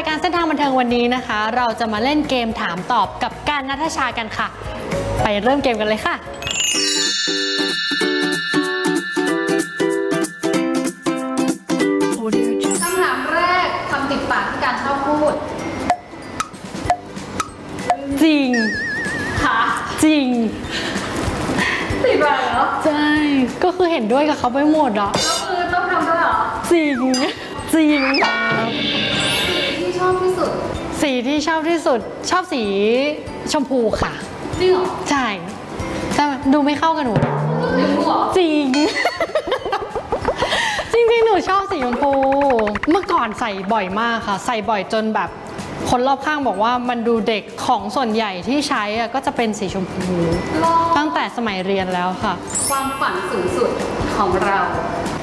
ายการเส้นทางบันเทิงวันนี้นะคะ เราจะมาเล่นเกมถามตอบกับการนัทชากันค่ะ ไปเริ่มเกมกันเลยค่ะ คำถามแรกคำติดปากที่การชอบพูดจริง ค่ะจริง ติดปากเหรอใช่ ก็คือเห็นด้วยกับเขาไปหมดอะก็คือต้องทำด้วยเหรอจริง จริงที่ ชอบที่สุดสีที่ชอบที่สุดชอบสีชมพูค่ะ จริงเหรอใช่แต่ดูไม่เข้ากับหนูนะจริงเหรอจริง จริงๆหนูชอบสีชมพู เมื่อก่อนใส่บ่อยมากค่ะ ใส่บ่อยจนแบบ คนรอบข้างบอกว่ามันดูเด็กของส่วนใหญ่ที่ใช้อะก็จะเป็นสีชมพู รอตั้งแต่สมัยเรียนแล้วค่ะ ความฝันสูงสุดของเรา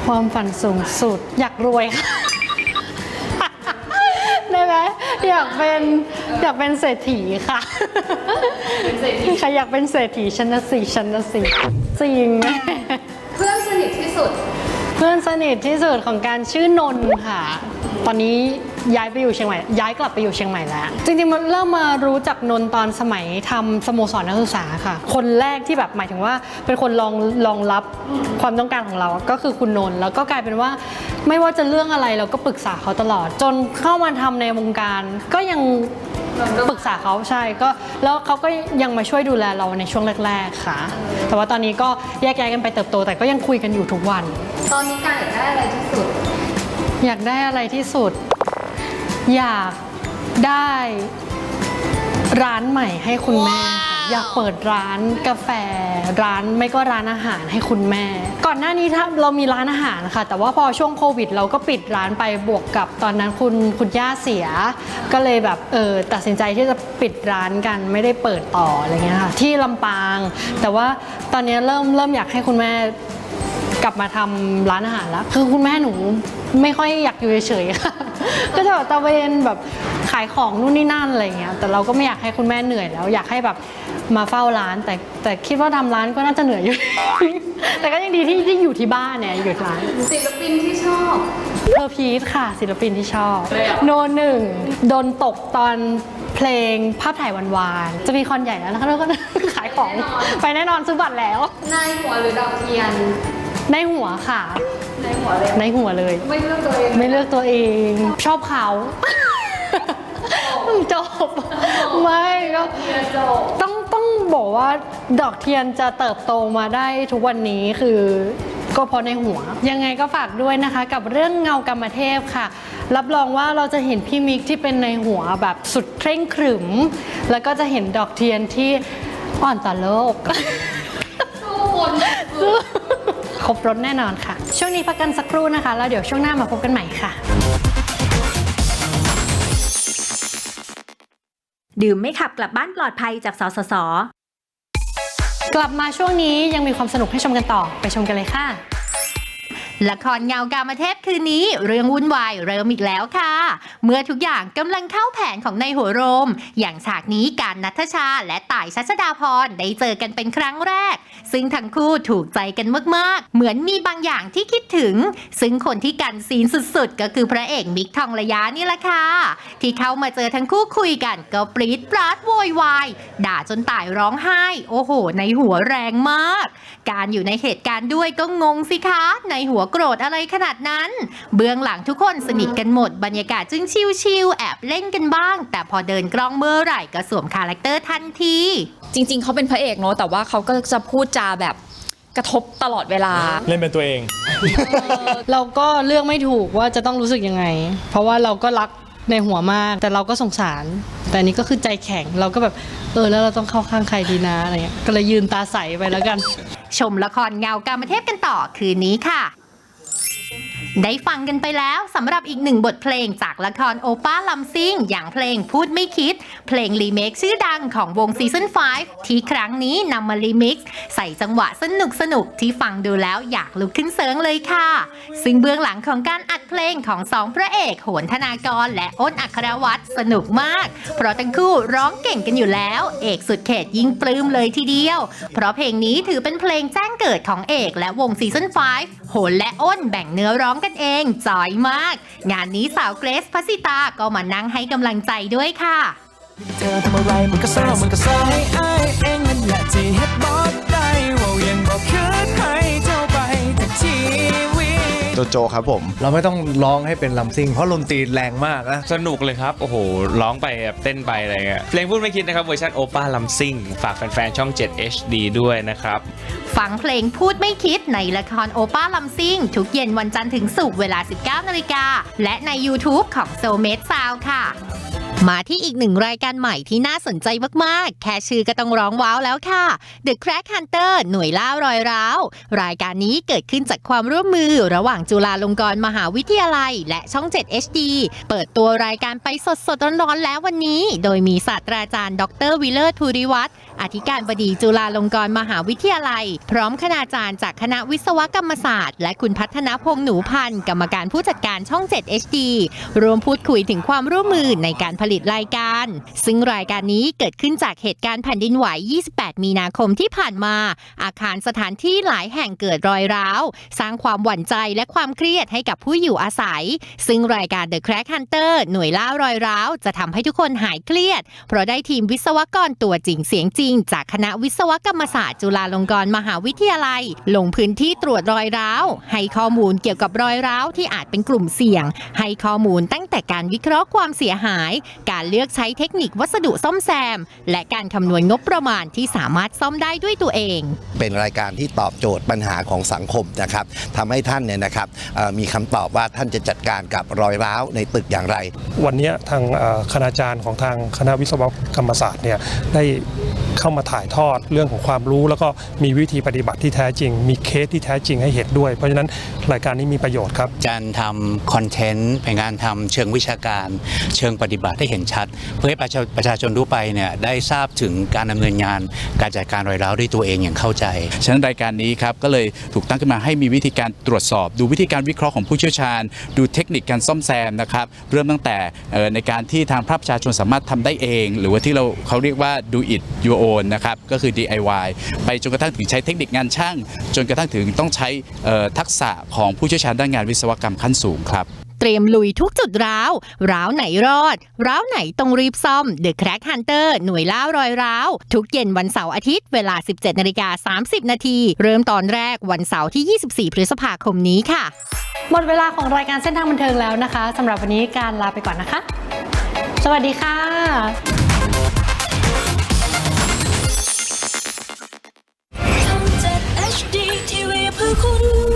ความฝันสูงสุดอยากรวยค่ะ อยากเป็นอยากเป็นเศรษฐีค่ะเป็นเศรษฐีใครอยากเป็นเศรษฐีชนะสิชนะสิจริงเพื่อนสนิทที่สุด เพื่อนสนิทที่สุดของการชื่อนนท์ค่ะ ตอนนี้ ย้ายไปอยู่เชียงใหม่ ย้ายกลับไปอยู่เชียงใหม่แล้ว จริงๆมันเริ่มมารู้จักนนท์ตอนสมัยทำสโมสรนักศึกษาค่ะ คนแรกที่แบบหมายถึงว่าเป็นคนลองลองรับความต้องการของเรา ก็คือคุณนนท์แล้วก็กลายเป็นว่าไม่ว่าจะเรื่องอะไรเราก็ปรึกษาเขาตลอด จนเข้ามาทำในวงการก็ยังปรึกษาเขาใช่ก็แล้วเขาก็ยังมาช่วยดูแลเราในช่วงแรก ๆ ค่ะ แต่ว่าตอนนี้ก็แยกย้ายกันไปเติบโต แต่ก็ยังคุยกันอยู่ทุกวัน ตอนนี้การอยากได้อะไรที่สุด อยากได้อะไรที่สุด อยากได้ร้านใหม่ให้คุณแม่ค่ะอยากเปิดร้านกาแฟ ร้านไม่ก็ร้านอาหารให้คุณแม่ ก่อนหน้านี้ถ้าเรามีร้านอาหารค่ะ แต่ว่าพอช่วงโควิด เราก็ปิดร้านไปบวกกับตอนนั้นคุณคุณย่าเสีย ก็เลยแบบเออตัดสินใจที่จะปิดร้านกันไม่ได้เปิดต่ออะไรเงี้ยค่ะที่ลำปาง แต่ว่าตอนนี้เริ่มเริ่มอยากให้คุณแม่กลับมาทำร้านอาหารแล้วคือคุณแม่หนูไม่ค่อยอยากอยู่เฉยๆค่ะ ก็จะแบบตะเวนแบบขายของนู่นนี่นั่นอะไรเงี้ยแต่เราก็ไม่อยากให้คุณแม่เหนื่อยแล้ว อยากให้แบบมาเฝ้าร้าน แต่แต่คิดว่าทำร้านก็น่าจะเหนื่อยอยู่ แต่ก็ยังดีที่ที่อยู่ที่บ้านเนี่ยอยู่ร้านศิลปินที่ชอบเพอร์พีทค่ะ ศิลปินที่ชอบ โนหนึ่งโดนตกตอนเพลงภาพถ่ายวันวานๆจะมีคอนใหญ่แล้วนะคะแล้วก็ขายของไปแน่นอนซื้อบัตรแล้วนายหัวหรือดาวเทียนในหัวค่ะ นายหัวเลย ในหัวเลย ไม่เลือกตัวเองไม่เลือกตัวเอง ชอบเขาจบไม่ก็เทียนโจบต้องต้องบอกว่าดอกเทียนจะเติบโตมาได้ทุกวันนี้คือก็เพราะในหัว ยังไงก็ฝากด้วยนะคะ กับเรื่องเงากรรมเทพค่ะ รับรองว่าเราจะเห็นพี่มิกที่เป็นในหัวแบบสุดเคร่งขรึม แล้วก็จะเห็นดอกเทียนที่อ่อนต่อโลกสู้คนครบรถแน่นอนค่ะ ช่วงนี้พักกันสักครู่นะคะ แล้วเดี๋ยวช่วงหน้ามาพบกันใหม่ค่ะ ดื่มไม่ขับกลับบ้านปลอดภัยจากสสส กลับมาช่วงนี้ยังมีความสนุกให้ชมกันต่อไปชมกันเลยค่ะ ละครเงากามเทพคืนนี้เรื่องวุ่นวายเริ่มอีกแล้วค่ะ เมื่อทุกอย่างกำลังเข้าแผนของนายหัวโรม อย่างฉากนี้การนัทชาและต่ายชัชดาพรได้เจอกันเป็นครั้งแรก ซึ่งทั้งคู่ถูกใจกันมากๆ เหมือนมีบางอย่างที่คิดถึง ซึ่งคนที่กันซีนสุดๆ ก็คือพระเอกมิกทองระยะนี่แหละค่ะ ที่เข้ามาเจอทั้งคู่คุยกันก็ปรี๊ดปราดโวยวายด่าจนต่ายร้องไห้ โอ้โห ในหัวแรงมาก การอยู่ในเหตุการณ์ด้วยก็งงสิคะในหัวโกรธอะไรขนาดนั้น เบื้องหลังทุกคนสนิทกันหมด บรรยากาศจึงชิลๆแอบเล่นกันบ้าง แต่พอเดินกล้องเมื่อไหร่ก็สวมคาแรคเตอร์ทันที จริง ๆ เขาเป็นพระเอกเนอะแต่ว่าเขาก็จะพูดจาแบบกระทบตลอดเวลา เล่นเป็นตัวเอง เราก็เลือกไม่ถูกว่าจะต้องรู้สึกยังไง เพราะว่าเราก็รักในหัวมาก แต่เราก็สงสาร แต่อันนี้ก็คือใจแข็งเราก็แบบเออแล้วเราต้องเข้าข้างใครดีนะอะไรเงี้ยก็เลยยืนตาใสไปแล้วกัน ชมละครเงากามเทพกันต่อคืนนี้ค่ะ ได้ฟังกันไปแล้วสำหรับอีกหนึ่งบทเพลงจากละครโอป้าลัมซิงอย่างเพลงพูดไม่คิด เพลงรีเมคชื่อดังของวงซีซั่น5 ที่ครั้งนี้นำมารีมิกซ์ใส่จังหวะสนุกสนุกที่ฟังดูแล้วอยากลุกขึ้นเซิงเลยค่ะ ซึ่งเบื้องหลังของการอัดเพลงของสองพระเอกโหนธนากร และอ้นอัครวัตรสนุกมาก เพราะทั้งคู่ร้องเก่งกันอยู่แล้ว เอกสุดเขตยิ่งปลื้มเลยทีเดียว เพราะเพลงนี้ถือเป็นเพลงแจ้งเกิดของเอกและวงซีซั่น5โหนและอ้นแบ่งเนื้อร้องกันกันเองจอยมาก งานนี้สาวเกรซพัสสิตาก็มานั่งให้กำลังใจด้วยค่ะ เธอทำอะไรมันก็เศร้ามันก็เศร้าให้อายเองนั่นแหละที่เฮ็ดบอ โจโจครับผม เราไม่ต้องร้องให้เป็นลำซิ่ง เพราะดนตรีแรงมากนะสนุกเลยครับ โอ้โห ร้องไปแบบเต้นไปอะไรเงี้ยเพลงพูดไม่คิดนะครับเวอร์ชันโอป้าลัมซิงฝากแฟนๆ ช่อง 7 HD ด้วยนะครับ ฟังเพลงพูดไม่คิดในละครโอป้าลัมซิงทุกเย็นวันจันทร์ถึงศุกร์เวลา 19นาฬิกาและใน YouTube ของ s o m a d e Sound ค่ะ มาที่อีกหนึ่งรายการใหม่ที่น่าสนใจมาก ๆ แค่ชื่อก็ต้องร้องว้าวแล้วค่ะ The Crack Hunter หน่วยล่ารอยร้าว รายการนี้เกิดขึ้นจากความร่วมมือ ระหว่างจุฬาลงกรณ์มหาวิทยาลัย และช่อง 7 HD เปิดตัวรายการไปสด ๆ ร้อน ๆ แล้ววันนี้ โดยมีศาสตราจารย์ ดรวิเลอร์ทูริวัฒน์ อธิการบดีจุฬาลงกรณ์มหาวิทยาลัย พร้อมคณาจารย์จากคณะวิศวกรรมศาสตร์ และคุณพัฒนพงษ์หนูพันธ์กรรมการผู้จัดการช่อง 7 HD รวมพูดคุยถึงความร่วมมือในการผลิตรายการ ซึ่งรายการนี้เกิดขึ้นจากเหตุการณ์แผ่นดินไหว 28 มีนาคมที่ผ่านมา อาคารสถานที่หลายแห่งเกิดรอยร้าว สร้างความหวั่นใจและความเครียดให้กับผู้อยู่อาศัย ซึ่งรายการ The Crack Hunter หน่วยล่ารอยร้าวจะทำให้ทุกคนหายเครียด เพราะได้ทีมวิศวกรตัวจริงเสียงจริงจากคณะวิศวกรรมศาสตร์จุฬาลงกรณ์มหาวิทยาลัย ลงพื้นที่ตรวจรอยร้าว ให้ข้อมูลเกี่ยวกับรอยร้าวที่อาจเป็นกลุ่มเสี่ยง ให้ข้อมูลตั้งแต่การวิเคราะห์ความเสียหาย การเลือกใช้เทคนิควัสดุซ่อมแซม และการคำนวณงบประมาณที่สามารถซ่อมได้ด้วยตัวเอง เป็นรายการที่ตอบโจทย์ปัญหาของสังคมนะครับทำให้ท่านเนี่ยนะครับเอ่อมีคำตอบว่าท่านจะจัดการกับรอยร้าวในตึกอย่างไร วันเนี้ยทางเอ่อคณาจารย์ของทางคณะวิศวกรรมศาสตร์เนี่ยได้ เข้ามาถ่ายทอดเรื่องของความรู้ แล้วก็มีวิธีปฏิบัติที่แท้จริง มีเคสที่แท้จริงให้เห็นด้วย เพราะฉะนั้นรายการนี้มีประโยชน์ครับ การทำคอนเทนต์เป็นการทำเชิงวิชาการ เชิงปฏิบัติให้เห็นชัด เพื่อให้ประชาประชาชนทั่วไปเนี่ยได้ทราบถึงการดำเนินงาน การจัดการรอยร้าวด้วยตัวเองอย่างเข้าใจ ฉะนั้นรายการนี้ครับก็เลยถูกตั้งขึ้นมาให้มีวิธีการตรวจสอบ ดูวิธีการวิเคราะห์ของผู้เชี่ยวชาญ ดูเทคนิคการซ่อมแซมนะครับเริ่มตั้งแต่เอ่อในการที่ทางภาคประชาชนสามารถทำได้เอง หรือว่าที่เราเขาเรียกว่า do it your own นะครับก็คือ DIY ไปจนกระทั่งถึงใช้เทคนิคงานช่าง จนกระทั่งถึงต้องใช้เอ่อทักษะของผู้เชี่ยวชาญด้านงานวิศวกรรมขั้นสูงครับเตรียมลุยทุกจุดร้าว ร้าวไหนรอด ร้าวไหนต้องรีบซ่อม The Crack Hunter หน่วยล่ารอยร้าว ทุกเย็นวันเสาร์อาทิตย์ เวลา 17นาฬิกา30 นาที เริ่มตอนแรกวันเสาร์ที่ 24 พฤษภาคมนี้ค่ะ หมดเวลาของรายการเส้นทางบันเทิงแล้วนะคะสำหรับวันนี้การลาไปก่อนนะคะ สวัสดีค่ะ 空。